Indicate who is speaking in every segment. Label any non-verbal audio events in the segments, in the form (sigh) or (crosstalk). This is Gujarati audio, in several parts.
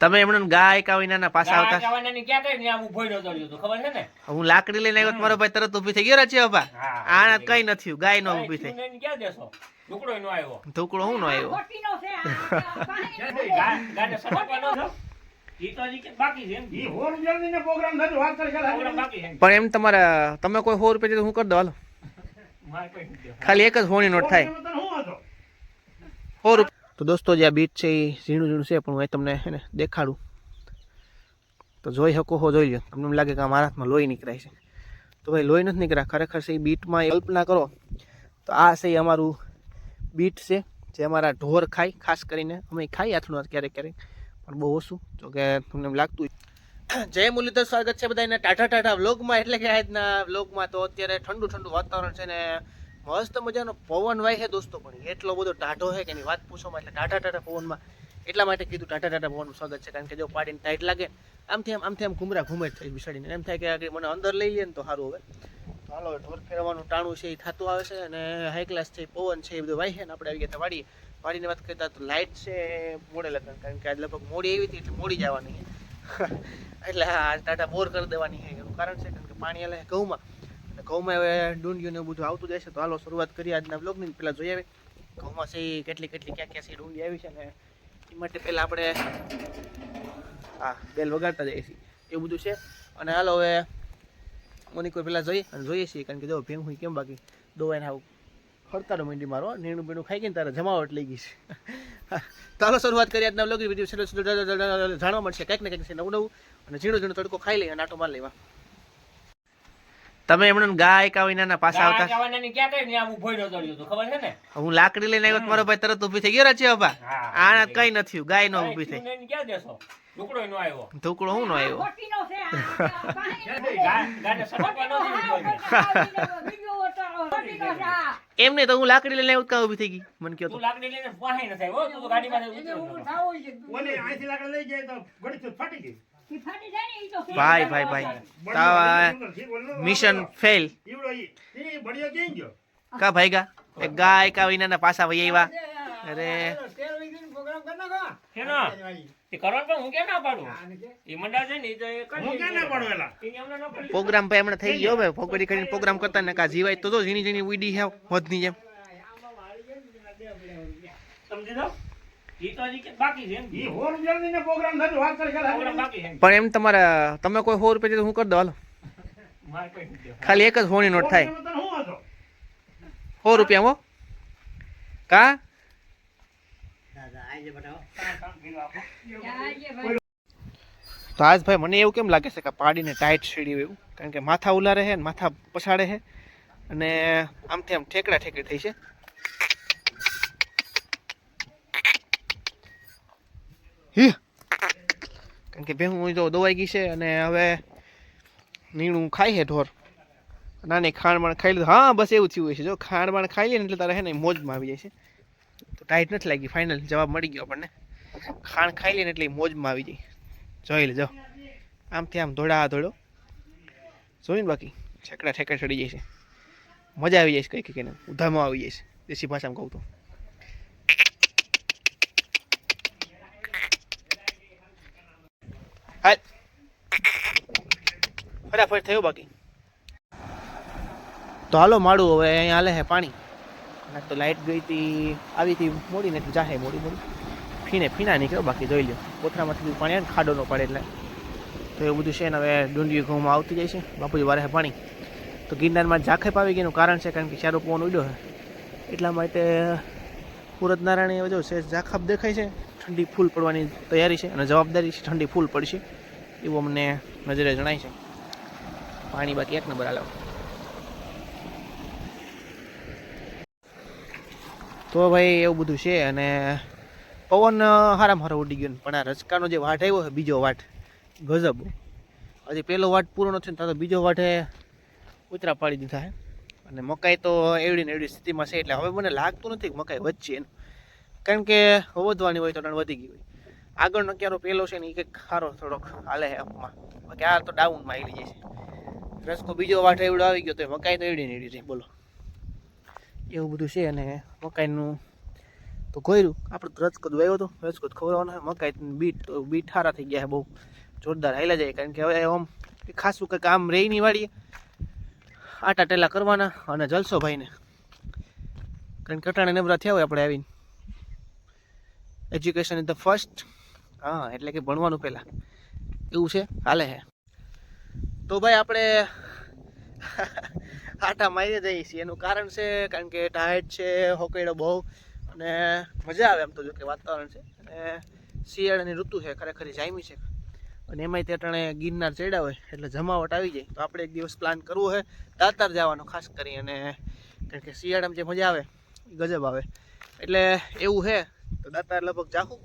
Speaker 1: તમે એમણે ગાય કાવી નાના પાછા આવતા?
Speaker 2: ખબર છે ને?
Speaker 1: હું લાકડી લઈને આવ્યો તો મારો ભાઈ તરત ઊભી થઈ ગયો રચી બાપા. આના કઈ નથી ગાય નો ઊભી થઈ. ઢોકળો હું નો આવ્યો. (laughs) પણ એમ. તમારા તમે કોઈ સો રૂપિયા હું કરી દો હાલો. ખાલી એક જ સોની નોટ થાય. સો રૂપિયા તો દોસ્તો, જે આ બીટ છે એ ઝીણું ઝીણું છે, પણ હું તમને એને દેખાડું. તો જોઈ શકો હો, જોઈ લો તમને એમ લાગે કે આ મારા હાથમાં લોહી નીકળાય છે. તો ભાઈ, લોહી નથી નીકળ્યા. ખરેખર છે એ બીટમાં કલ્પના કરો. તો આ છે એ અમારું બીટ છે, જે અમારા ઢોર ખાય, ખાસ કરીને. અમે ખાઈ આથણું ક્યારેક ક્યારેક, પણ બહુ ઓછું. જો કે તમને એમ લાગતું. જય મુરલીધર, સ્વાગત છે બધાને ટાટા ટાટા વ્લોગમાં. એટલે કે આજના વ્લોગમાં તો અત્યારે ઠંડુ ઠંડુ વાતાવરણ છે ને મસ્ત મજાનો પવન વાય છે દોસ્તો પણ એટલો બધો ટાઢો છે કે એની વાત પૂછોમાં એટલે ટાટા ટાટા પવનમાં. એટલા માટે કીધું ટાટા ટાટા પવનનું સ્વાગત છે, કારણ કે જો પાડીને ટાઈટ લાગે, આમથી આમ આમથી આમ ઘુમરા ઘુમે થઈ બિસાડીને એમ થાય કે આગળ મને અંદર લઈ લે ને તો સારું હવે. તો હાલો ઢોર ફેરવાનું ટાણું છે એ થતું આવે છે અને હાઈ ક્લાસ છે પવન છે એ બધું વાય છે ને આપણે આવી ગયા વાડીએ. વાડીની વાત કરતા તો લાઇટ છે મોડે લગન, કારણ કે આજ લગભગ મોડી આવી હતી એટલે મોડી જવાની (laughs) એટલે હા ટાટા બોર કરી દેવાની છે. એનું કારણ છે કારણ કે પાણી છે ઘઉંમાં. ઘઉંમાં હવે ડુંડિયું ને બધું આવતું છે તો હાલો શરૂઆત કરીએ આજના બ્લોગની પહેલાં જોઈ આવે ઘઉંમાં છે કેટલી કેટલી, ક્યાં ક્યાં છે ડુંડી આવી છે ને એ માટે પહેલાં આપણે હા બેલ વગાડતા જઈએ છીએ. એવું બધું છે. અને હાલો હવે મને કોઈ પહેલાં જોઈએ અને જોઈએ છીએ, કારણ કે જો ભેંગ હોય કેમ બાકી? દોવાઈને આવું ખડતાડો મીંડી મારો નીણું બીણું ખાઈ ગઈને તારે જમાવટ લઈ ગઈ છે. (laughs) હાલો શરૂઆત કરીએ આજના બ્લોગ વીડિયો જાણવા મળશે. કંઈક ને કંઈક નવું નવું. અને ઝીણો ઝીણો તડકો ખાઈ લઈએ અને આટો માર લેવા તમે એમણે ગાય કા નાના પાછા આવતા?
Speaker 2: ગાવાની ક્યાં કઈ ને આમ ઊભો રહ્યો દોડ્યો તો ખબર છે ને?
Speaker 1: હું લાકડી લઈને આવ્યો મારો ભાઈ તરત ઊભી થઈ ગયો રચી બાપા.
Speaker 2: હા.
Speaker 1: આના કઈ નથી ગાય નો ઊભી થઈ.
Speaker 2: એને ક્યાં દેશો? ટુકડો નો આવ્યો.
Speaker 1: ઢોકળો હું નો આવ્યો? (laughs)
Speaker 2: ક્યાં
Speaker 1: એમને તો હું લાકડી લઈને આવ્યો તો ઊભી થઈ ગઈ? મને કહો તો.
Speaker 2: લાકડી લઈને પાસે તો ગાડી પાસે
Speaker 3: આંથી લાકડી લઈ જાય તો ફાટી ગઈ.
Speaker 1: ભાઈ ભાઈ ભાઈ. તાવા મિશન ફેલ કા ભાઈ કા એક ગાય કા આવ્યા અરે
Speaker 2: હું ક્યાં ના પાડું? એ મંડા છે ને એ તો એ કરી
Speaker 3: હું ક્યાં ના પાડું એલા?
Speaker 2: એને અમને ન કરી.
Speaker 1: પ્રોગ્રામ ભાઈ હમણાં થઈ ગયો ભાઈ ફોકડી કરીને પ્રોગ્રામ કરતા ને કા જીવાય તો જો ઝીણી ઝીણી ઉડી છે વધની જેમ.
Speaker 2: સમજી
Speaker 1: પણ એમ તમારા તમે કોઈ સો રૂપિયા હું કરી દો હાલો. ખાલી એક જ હોની નોટ થાય.
Speaker 3: તને શું હતો?
Speaker 1: સો રૂપિયા હો. કા. તો આજ ભાઈ મને એવું કેમ લાગે છે કે પાડીને ટાઈટ સીડી એવું? કારણ કે માથા ઉલારે છે ને માથા પછાડે છે. અને આમથી આમ ઠેકડા ઠેકડી થઈ છે. હી? કારણ કે ભેહું તો દોવાઈ ગઈ છે અને હવે નીણું ખાય છે ઢોર. નાની ખાણ બાણ ખાઈ લીધું. હા, બસ એવું થયું છે. જો ખાણ બાણ ખાઈ લે ને એટલે તારે હે ને મોજમાં આવી જાય છે. તો ટાઈટ નથી લાગી. ફાઇનલ જવાબ મળી ગયો આપણને. ખાણ ખાઈ લે ને એટલે મોજમાં આવી જાય. જોઈ લેજો. આમથી આમ ધોળા ધોળો. જોઈને બાકી? છેકડા ઠેકડા ચડી જાય છે. મજા આવી જાય છે કઈ કઈ ઉધામાં આવી જાય છે. દેશી ભાષામાં કહું તો. હાલ. ફટાફટ થયું બાકી. તો હાલો માડું હવે અહીંયા હાલે છે પાણી. તો લાઇટ ગઈ હતી આવી હતી મોડી ને એટલે જાહે મોડી મોડી. ફીને ફીના નીકળ્યો બાકી જોઈ લ્યો. કોથરામાંથી પાણી આવે ને ખાડો ન પડે એટલે. તો એવું બધું છે ને હવે ડુંડી ઘઉંમાં આવતી જાય છે. બાપુજી વારે પાણી. તો ગિરનારમાં ઝાંખે પાવી ગયાનું કારણ છે કારણ કે ચારો પવન ઉડ્યો છે એટલા માટે સુરત નારાયણ હવે જો ઝાખપ દેખાય છે. ઠંડી ફૂલ પડવાની તૈયારી છે અને જવાબદારી છે ઠંડી ફૂલ પડશે, એવું અમને નજરે જણાય છે. પાણી બાકી એક નંબર હાલો તો ભાઈ એવું બધું છે અને પવન હારામ હારો ઉડી ગયો પણ આ રચકાનો જે વાટ આવ્યો છે, બીજો વાટ, ગજબ. હજી પહેલો વાટ પૂરો નથી ને તો બીજો વાટે ઉતરા પાડી દીધા છે. અને મકાઈ તો એવડી ને એવડી સ્થિતિમાં છે, એટલે હવે મને લાગતું નથી કે મકાઈ વચ્ચે કારણ કે વધવાની હોય તો રણ વધી ગઈ હોય. આગળનો ક્યારો પહેલો છે ને એ કંઈક સારો થોડોક હાલે છે અપમાં બાકી આ તો ડાઉનમાં આવી જાય છે. રસકો બીજો વાટ એવડો આવી ગયો તો મકાઈ તો એવડી નીડી છે બોલો. એવું બધું છે અને મકાઈનું તો કોયરું આપણે રજકદ વાવ્યો હતો. રજકદ ખવડાવવાનો મકાઈ બીટ તો બીટ સારા થઈ ગયા છે બહુ. જોરદાર હાલ્યા જાય. કારણ કે હવે આમ ખાસું કંઈક આમ નહીં વાળીએ. આટા ટેલા કરવાના અને જલસો ભાઈને. કારણ કે અટાણે નબરા થયા હોય આપણે આવીને. એજ્યુકેશન ઇઝ ધ ફર્સ્ટ હા, એટલે કે ભણવાનું પહેલાં. એવું છે? હાલે છે તો ભાઈ આપણે આટા મારી જઈએ છીએ. એનું કારણ છે, કારણ કે ટાયર્ડ છે, હોકેડો બહુ, અને મજા આવે એમ તો જો કે વાતાવરણ છે. અને શિયાળાની ઋતુ છે, ખરેખર જામી છે. અને એમાંય તે અટાણે ગિરનાર ચડ્યા હોય, એટલે જમાવટ આવી જાય. તો આપણે એક દિવસ પ્લાન કરવો છે દાતાર જવાનો, ખાસ કરી અને કારણ કે શિયાળામાં જે મજા આવે ગજબ આવે. એટલે એવું છે તો દાતા લગભગ ચાખું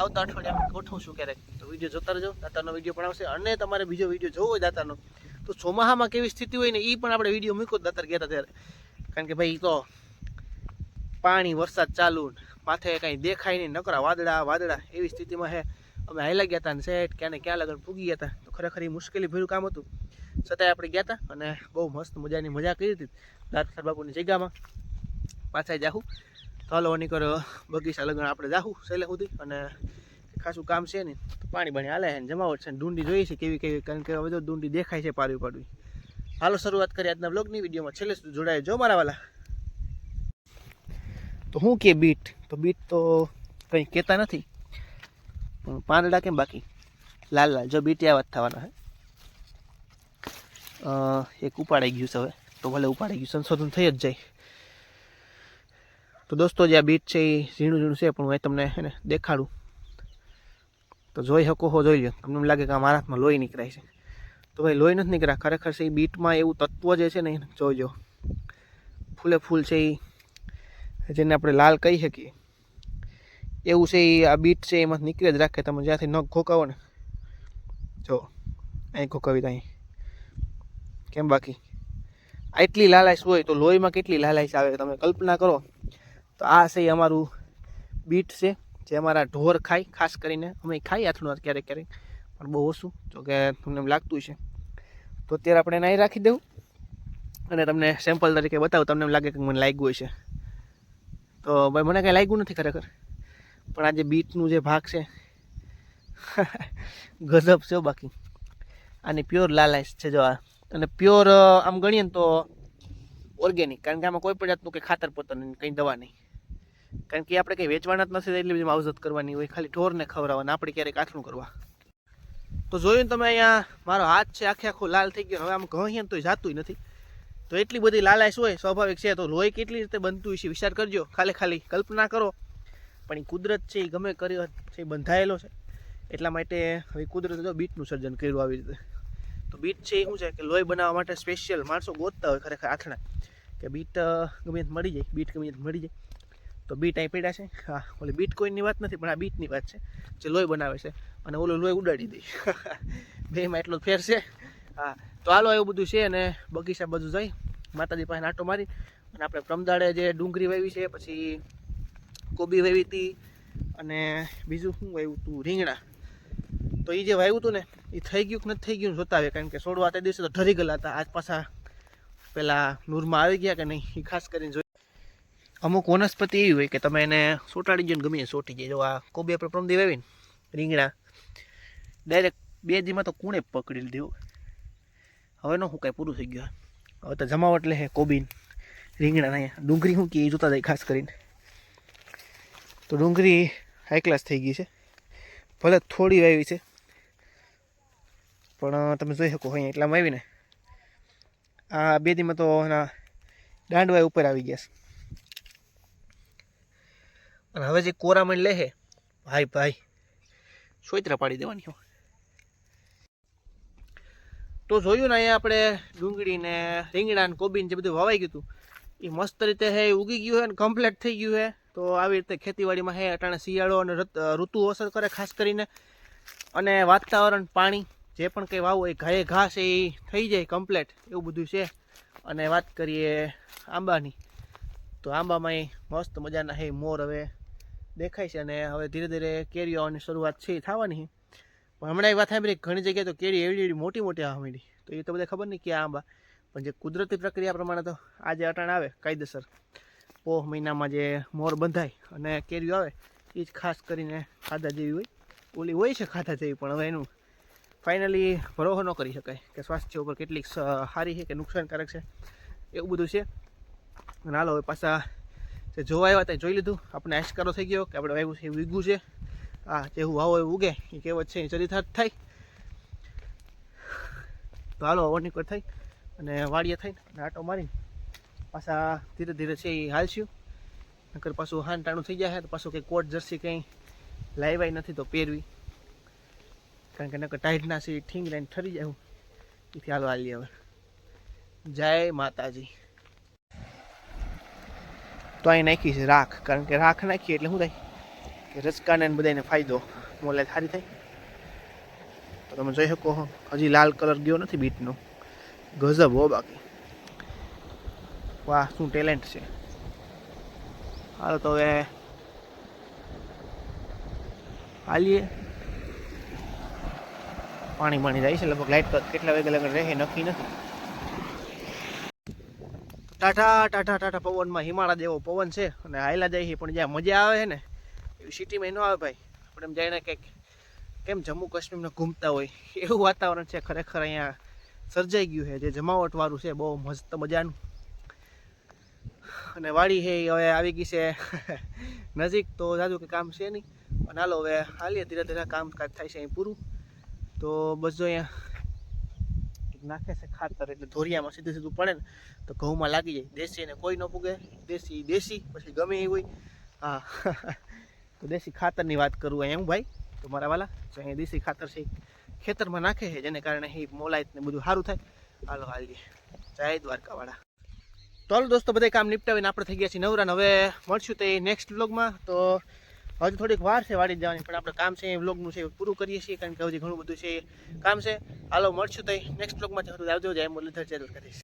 Speaker 1: આવતા અઠવાડિયા ગોઠવું છું ક્યારેક. તો વીડિયો જોતા રહેજો. દાતારનો વીડિયો પણ આવશે અને તમારે બીજો વીડિયો જોવો હોય દાતાનો. તો ચોમાહામાં કેવી સ્થિતિ હોય ને એ પણ આપણે વીડિયો મૂક્યો દાતાર ગયા હતા ત્યારે. કારણ કે ભાઈ તો પાણી, વરસાદ ચાલુ પાથે કાંઈ દેખાય નહીં. નકરા વાદળા વાદળા એવી સ્થિતિમાં હે. અમે હાઈલા ગયા હતા ને સેટ ક્યાં ને ક્યાં લગન પૂગી ગયા હતા તો ખરેખર એ મુશ્કેલી ભર્યું કામ હતું. છતાંય આપણે ગયા હતા અને બહુ મસ્ત મજાની મજા કરી હતી દાતાર બાપુની જગ્યામાં. પાછા જાહું. હાલો નીકળ બગીચા લગન આપણે જાહું સહેલે સુધી. અને ખાસું કામ છે ને, તો પાણી બાણી હાલે છે જમાવટ છે ડુંડી જોઈએ છે કેવી કેવી, કારણ કે હવે ડુંડી દેખાય છે પાડવી પાડવી. હાલો, શરૂઆત કરીએ આજના બ્લોગની વિડીયોમાં. છેલ્લે સુધી જોડાય જો મારા વાલા. તો હું કે બીટ? તો બીટ તો કંઈ કહેતા નથી, પણ પાંદડા કેમ બાકી? લાલ લાલ. જો બીટ આવા જ થવાના હે એક ઉપાડાઈ ગયું છે હવે. તો ભલે ઉપાડાઈ ગયું, સંશોધન થઈ જ જાય. તો દોસ્તો જે આ બીટ છે એ ઝીણું ઝીણું છે, પણ હું તમને હે દેખાડું. તો જોઈ શકો હો, જોઈ લો તમને એમ લાગે કે આ મારા હાથમાં લોહી નીકળાય છે. તો ભાઈ, લોહી નથી નીકળ્યા. ખરેખર છે એ બીટમાં એવું તત્વ જે છે ને એ જોજો ફૂલે ફૂલ છે એ, જેને આપણે લાલ કહી શકીએ. એવું છે એ, આ બીટ છે એમાં નીકળે જ રાખે. તમે જ્યાંથી ન ખોકાવો ને, જો, અહીં ખોકાવી તો અહીં. કેમ બાકી? આટલી લાલાશ હોય તો લોહીમાં કેટલી લાલાશ આવે? તમે કલ્પના કરો. તો આ છે અમારું બીટ છે, જે અમારા ઢોર ખાય, ખાસ કરીને અમે ખાઈ આથણું ક્યારેક ક્યારેક, પણ બહુ ઓછું, જો કે તમને લાગતું છે તો અત્યારે આપણે એને અહીં રાખી દેવું અને તમને સેમ્પલ તરીકે બતાવું, તમને એમ લાગે કે મને લાગ્યું છે તો ભાઈ, મને કાંઈ લાગ્યું નથી ખરેખર, પણ આ જે બીટનું જે ભાગ છે, (laughs) ગજબ છે બાકી. આની પ્યોર લાલાઈશ છે જો આ. અને પ્યોર, આમ ગણીએ ને તો ઓર્ગેનિક કારણ કે આમાં કોઈ પણ જાતનું કંઈ ખાતર પોતાનું નહીં કંઈ દવા નહીં. કારણ કે આપણે કંઈ વેચવાના જ નથી એટલી બધી માવજત કરવાની હોય, ખાલી ઢોરને ખવડાવવાના આપણે ક્યારેક આથણું કરવા. તો જોયું તમે અહીંયા, મારો હાથ છે, આખે આખો લાલ થઈ ગયો, હવે આમ ઘઉં ને તો જાતું નથી. તો એટલી બધી લાલાશ હોય, સ્વાભાવિક છે, તો લોહી કેટલી રીતે બનતું હશે વિચાર કરજો. ખાલી ખાલી કલ્પના કરો. પણ એ કુદરત છે એ ગમે કર્યો છે એ બંધાયેલો છે. એટલા માટે હવે કુદરતે જો બીટનું સર્જન કર્યું આવી રીતે. તો બીટ છે એ શું છે કે લોહી બનાવવા માટે સ્પેશિયલ માણસો ગોતતા હોય ખરેખર આથણા. કે બીટ ગમે મળી જાય, બીટ ગમે મળી જાય. તો બીટ અહીં પડ્યા છે. હા, ઓલી બીટ કોઈનની વાત નથી, પણ આ બીટની વાત છે. જે લોહી બનાવે છે. અને ઓલું લોહી ઉડાડી દે. (laughs) બેમાં એટલો ફેર છે. હા, તો હાલો, એવું બધું છે અને બગીચા બધું જઈ. માતાજી પાસે આંટો મારી. અને આપણે પ્રમદાડે જે ડુંગળી વાવી છે, પછી કોબી વાવી હતી, અને બીજું શું વાવ્યું હતું? રીંગણા. તો એ જે વાવ્યું હતું ને એ થઈ ગયું કે નથી થઈ ગયું જોતા આવે કારણ કે છોડવા તે દિવસે તો ઢરી ગયેલા હતા. આજ પાછા પેલા નૂરમાં આવી ગયા કે નહીં એ ખાસ કરીને અમુક વનસ્પતિ એવી હોય કે તમે એને સોટાડી જઈને ગમે સોટી જાય. જો આ કોબી આપણે પ્રમદી વાવી ને રીંગણા ડાયરેક્ટ બે દીમાં તો કુણે પકડી લીધી. હવે નો હું કાંઈ પૂરું થઈ ગયું હવે તો જમાવટ લે કોબીન, રીંગણા નહીં ડુંગળી શું કે એ જોતા જાય ખાસ કરીને. તો ડુંગળી હાઈ ક્લાસ થઈ ગઈ છે. ભલે થોડી વાવી છે, પણ તમે જોઈ શકો અહીંયા એટલામાં આવીને. આ બે દીમાં તો એના દાંડવા ઉપર આવી ગયા છે. અને હવે જે કોરામણ લે હે ભાઈ ભાઈ. સોયત્રા પાડી દેવાની હો. તો જોયું ને અહીંયા આપણે ડુંગળીને રીંગણા ને કોબી જે બધું વવાઈ ગયું હતું એ મસ્ત રીતે હે એ ઉગી ગયું હે ને કમ્પ્લીટ થઈ ગયું હે. તો આવી રીતે ખેતીવાડીમાં હે અટાણે શિયાળો અને ઋતુ અસર કરે ખાસ કરીને. અને વાતાવરણ પાણી જે પણ કંઈ વાવવું એ ઘાએ ઘાસ એ થઈ જાય કમ્પ્લેટ એવું બધું છે. અને વાત કરીએ આંબાની. તો આંબામાં મસ્ત મજાના હે મોર હવે દેખાય છે અને હવે ધીરે ધીરે કેરીઓની શરૂઆત છે થવાની છે. પણ હમણાં એ વાત સાંભળી, ઘણી જગ્યાએ તો કેરી એવી એવી મોટી મોટી આવવા તો એ તો બધા ખબર નહીં કે આંબા. પણ જે કુદરતી પ્રક્રિયા પ્રમાણે તો આજે અટાણ આવે, કાયદેસર. પોહ મહિનામાં જે મોર બંધાય અને કેરીઓ આવે, એ જ ખાસ કરીને ખાધા જેવી હોય. ઓલી હોય છે ખાધા જેવી, પણ હવે એનું ફાઇનલી ભરોસો ન કરી શકાય કે સ્વાસ્થ્ય ઉપર કેટલીક સારી છે કે નુકસાનકારક છે. એવું બધું છે. અને હાલો, હવે પાછા જે જોવા આવ્યા ત્યાં જોઈ લીધું. આપણે આશકારો થઈ ગયો કે આપણે વાગ્યું છે એ વીગું છે. આ જેવું વાવો એવું ઉગે, એ કહેવત છે, એ ચરિતાર્થ થાય. તો હાલો ઓવરનીકર થઈ અને વાડીએ થઈને અને આટો મારીને પાછા ધીરે ધીરે છે એ હાલશું. નકર પાછું હાન ટાણું થઈ જાય તો પાછું કંઈ કોટ, જર્સી કંઈ લાવ્યા નથી તો પહેરવી. કારણ કે નકર ટાઈટના છે ઠીંગ લઈને ઠરી જાય હું. એથી હાલો હાલી હવે. જય માતાજી. તો અહીં નાખી છે રાખ. કારણ કે રાખ નાખીએ એટલે શું થાય કે રચકાને બધાને ફાયદો મોલે સારી થાય. તો તમે જોઈ શકો હજી લાલ કલર ગયો નથી બીટનો. ગજબ હો બાકી. વાહ, શું ટેલેન્ટ છે. હાલો તો હવે હાલીએ. પાણી પાણી જાય છે, લગભગ લાઇટ કેટલા વાગે લગન રહે, નક્કી નથી. ટાટા ટાટા ટાટા પવનમાં હિમાળા જેવો પવન છે અને હાયલા જાય પણ જ્યાં મજા આવે છે ને, એવી સિટીમાં ન આવે ભાઈ. આપણે એમ જઈને કંઈક, કેમ જમ્મુ કાશ્મીરમાં ઘૂમતા હોય? એવું વાતાવરણ છે, ખરેખર અહીંયા સર્જાઈ ગયું છે. જે જમાવટવાળું છે, બહુ મસ્ત મજાનું. અને વાડી છે હવે આવી ગઈ છે. નજીક તો જાજુ કે કામ છે નહીં. અને હાલો, હવે હાલીએ, ધીરે ધીરે કામ કાજ થાય છે અહીં પૂરું. તો બસ જો અહીંયા નાખે છે, ખાતર એટલે ધોરિયામાં સીધું સીધું પડે ને, તો ઘઉંમાં લાગી જાય. દેશી એને કોઈ ન પૂગે, દેશી દેશી, પછી ગમે એ હોય. હા. (laughs) તો દેશી ખાતરની વાત કરું એમ ભાઈ. તો મારા વાલા તો અહીંયા દેશી ખાતર છે, ખેતરમાં નાખે છે, જેને કારણે એ મોલાયત ને બધું સારું થાય. હાલો હાલીએ. જય દ્વારકાવાળા. તો હાલો દોસ્તો બધા કામ નિપટાવીને આપણે થઈ ગયા છીએ નવરા હવે મળશું તે નેક્સ્ટ બ્લોગમાં તો હજુ થોડીક વાર છે વાડી જવાની, પણ આપણે કામ છે એ વ્લોગનું છે પૂરું કરીએ છીએ, કારણ કે હજી ઘણું બધું છે કામ છે. હાલો, મળશું તો નેક્સ્ટ વ્લોગમાં. આવજો, જય મુરલીધર ચેનલ દ્વારકાધીશ